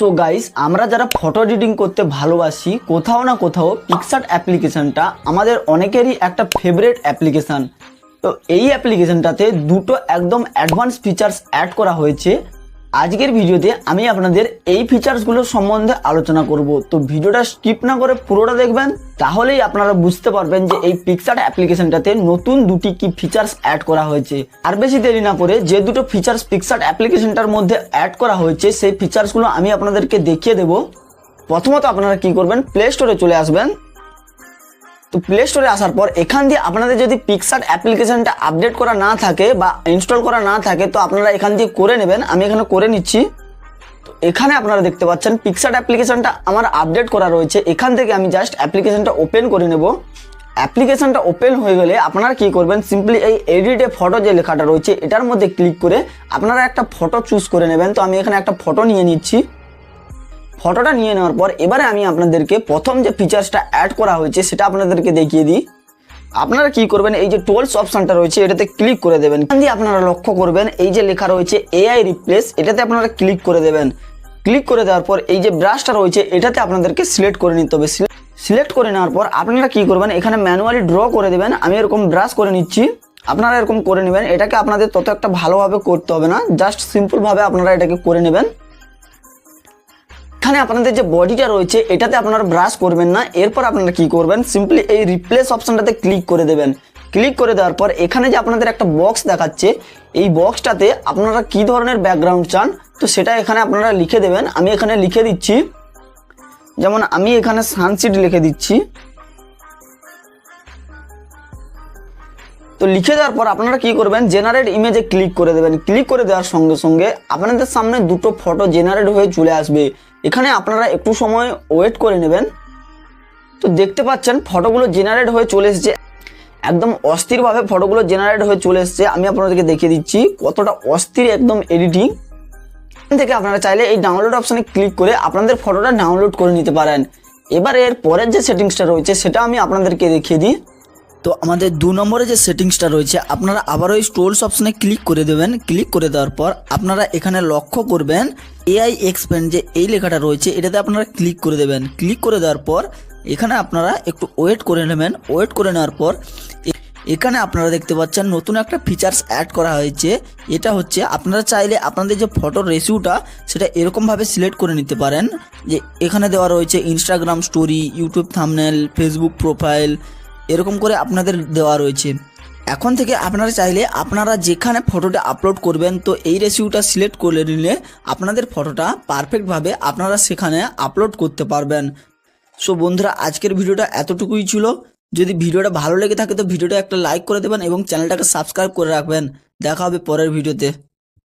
So guys আমরা যারা photo editing করতে ভালোবাসি, কোথাও না কোথাও পিকসার্ট অ্যাপ্লিকেশানটা আমাদের অনেকেরই একটা ফেভারেট অ্যাপ্লিকেশান তো এই অ্যাপ্লিকেশানটাতে দুটো একদম অ্যাডভান্স ফিচার্স অ্যাড করা হয়েছে। আজকের ভিডিওতে আমি আপনাদের এই ফিচার্সগুলোর সম্বন্ধে আলোচনা করব। তো ভিডিওটা স্কিপ না করে পুরোটা দেখবেন, তাহলেই আপনারা বুঝতে পারবেন যে এই পিকসার্ট অ্যাপ্লিকেশনটাতে নতুন দুটি কি ফিচার্স অ্যাড করা হয়েছে। আর বেশি দেরি না করে যে দুটো ফিচার্স পিকসার্ট অ্যাপ্লিকেশনটার মধ্যে অ্যাড করা হয়েছে, সেই ফিচার্সগুলো আমি আপনাদেরকে দেখিয়ে দেব। প্রথমত আপনারা কি করবেন প্লে স্টোরে চলে আসবেন। তো প্লে স্টোরে আসার পর এখান দিয়ে আপনাদের যদি পিকসার্ট অ্যাপ্লিকেশনটা আপডেট করা না থাকে বা ইনস্টল করা না থাকে, তো আপনারা এখান দিয়ে করে নেবেন। আমি এখানে করে নিচ্ছি। তো এখানে আপনারা দেখতে পাচ্ছেন পিকসার্ট অ্যাপ্লিকেশনটা আমার আপডেট করা রয়েছে। এখান থেকে আমি জাস্ট অ্যাপ্লিকেশনটা ওপেন করে নেব। অ্যাপ্লিকেশনটা ওপেন হয়ে গেলে আপনারা কি করবেন? সিম্পলি এই এডিটে ফটো যে লেখাটা রয়েছে, এটার মধ্যে ক্লিক করে আপনারা একটা ফটো চুজ করে নেবেন। তো আমি এখানে একটা ফটো নিয়ে নিচ্ছি। ফটোটা নিয়ে নেওয়ার পর এবারে আমি আপনাদেরকে প্রথম যে ফিচার্সটা অ্যাড করা হয়েছে সেটা আপনাদেরকে দেখিয়ে দিই। আপনারা কি করবেন? এই যে টোলস অপশানটা রয়েছে, এটাতে ক্লিক করে দেবেন। দিয়ে আপনারা লক্ষ্য করবেন, এই যে লেখা রয়েছে এআই রিপ্লেস এটাতে আপনারা ক্লিক করে দেবেন। ক্লিক করে দেওয়ার পর এই যে ব্রাশটা রয়েছে, এটাতে আপনাদেরকে সিলেক্ট করে নিতে হবে। সিলেক্ট করে নেওয়ার পর আপনারা কি করবেন? এখানে ম্যানুয়ালি ড্র করে দেবেন। আমি এরকম ব্রাশ করে নিচ্ছি। আপনারা এরকম করে নেবেন। এটাকে আপনাদের তত একটা ভালোভাবে করতে হবে না। জাস্ট সিম্পলভাবে আপনারা এটাকে করে নেবেন। এখানে আপনাদের যে বডিটা রয়েছে, এটাতে আপনারা ব্রাশ করবেন না। এরপর আপনারা কি করবেন? সিম্পলি এই রিপ্লেস অপশনটাতে ক্লিক করে দেবেন। ক্লিক করে দেওয়ার পর এখানে যে আপনাদের একটা বক্স দেখাচ্ছে, এই বক্সটাতে আপনারা কি ধরনের ব্যাকগ্রাউন্ড চান, তো সেটা এখানে আপনারা লিখে দেবেন। আমি এখানে লিখে দিচ্ছি, যেমন আমি এখানে সানসিট লিখে দিচ্ছি। তো লিখে দেওয়ার পর আপনারা কি করবেন? জেনারেট ইমেজে ক্লিক করে দেবেন। ক্লিক করে দেওয়ার সঙ্গে সঙ্গে আপনাদের সামনে দুটো ফটো জেনারেট হয়ে চলে আসবে। এখানে আপনারা একটু সময় ওয়েট করে নেবেন। তো দেখতে পাচ্ছেন ফটোগুলো জেনারেট হয়ে চলে এসেছে। একদম অস্থিরভাবে ফটোগুলো জেনারেট হয়ে চলে এসেছে। আমি আপনাদেরকে দেখিয়ে দিচ্ছি কতটা অস্থির একদম এডিটিং থেকে আপনারা চাইলে এই ডাউনলোড অপশানে ক্লিক করে আপনাদের ফটোটা ডাউনলোড করে নিতে পারেন। এবার এর পরের যে সেটিংসটা রয়েছে, সেটা আমি আপনাদেরকে দেখিয়ে দিই। তো আমাদের দু নম্বরে যে সেটিংসটা রয়েছে, আপনারা আবারও এই স্টোলস অপশনে ক্লিক করে দেবেন। ক্লিক করে দেওয়ার পর আপনারা এখানে লক্ষ্য করবেন এআই এক্সপেন্ড যে এই লেখাটা রয়েছে, এটাতে আপনারা ক্লিক করে দেবেন। ক্লিক করে দেওয়ার পর এখানে আপনারা একটু ওয়েট করে নেবেন। ওয়েট করে নেওয়ার পর এখানে আপনারা দেখতে পাচ্ছেন নতুন একটা ফিচার্স অ্যাড করা হয়েছে। এটা হচ্ছে আপনারা চাইলে আপনাদের যে ফটোর রেসিউটা সেটা এরকমভাবে সিলেক্ট করে নিতে পারেন। যে এখানে দেওয়া রয়েছে Instagram story YouTube thumbnail Facebook profile এরকম করে আপনাদের দেওয়া রয়েছে। এখন থেকে আপনারা চাইলে আপনারা যেখানে ফটোটা আপলোড করবেন, তো এই রেসিউটা সিলেক্ট করে নিলে আপনাদের ফটোটা পারফেক্টভাবে আপনারা সেখানে আপলোড করতে পারবেন। সো বন্ধুরা, আজকের ভিডিওটা এতটুকুই ছিল। যদি ভিডিওটা ভালো লেগে থাকে, তো ভিডিওটা একটা লাইক করে দেবেন এবং চ্যানেলটাকে সাবস্ক্রাইব করে রাখবেন। দেখা হবে পরের ভিডিওতে।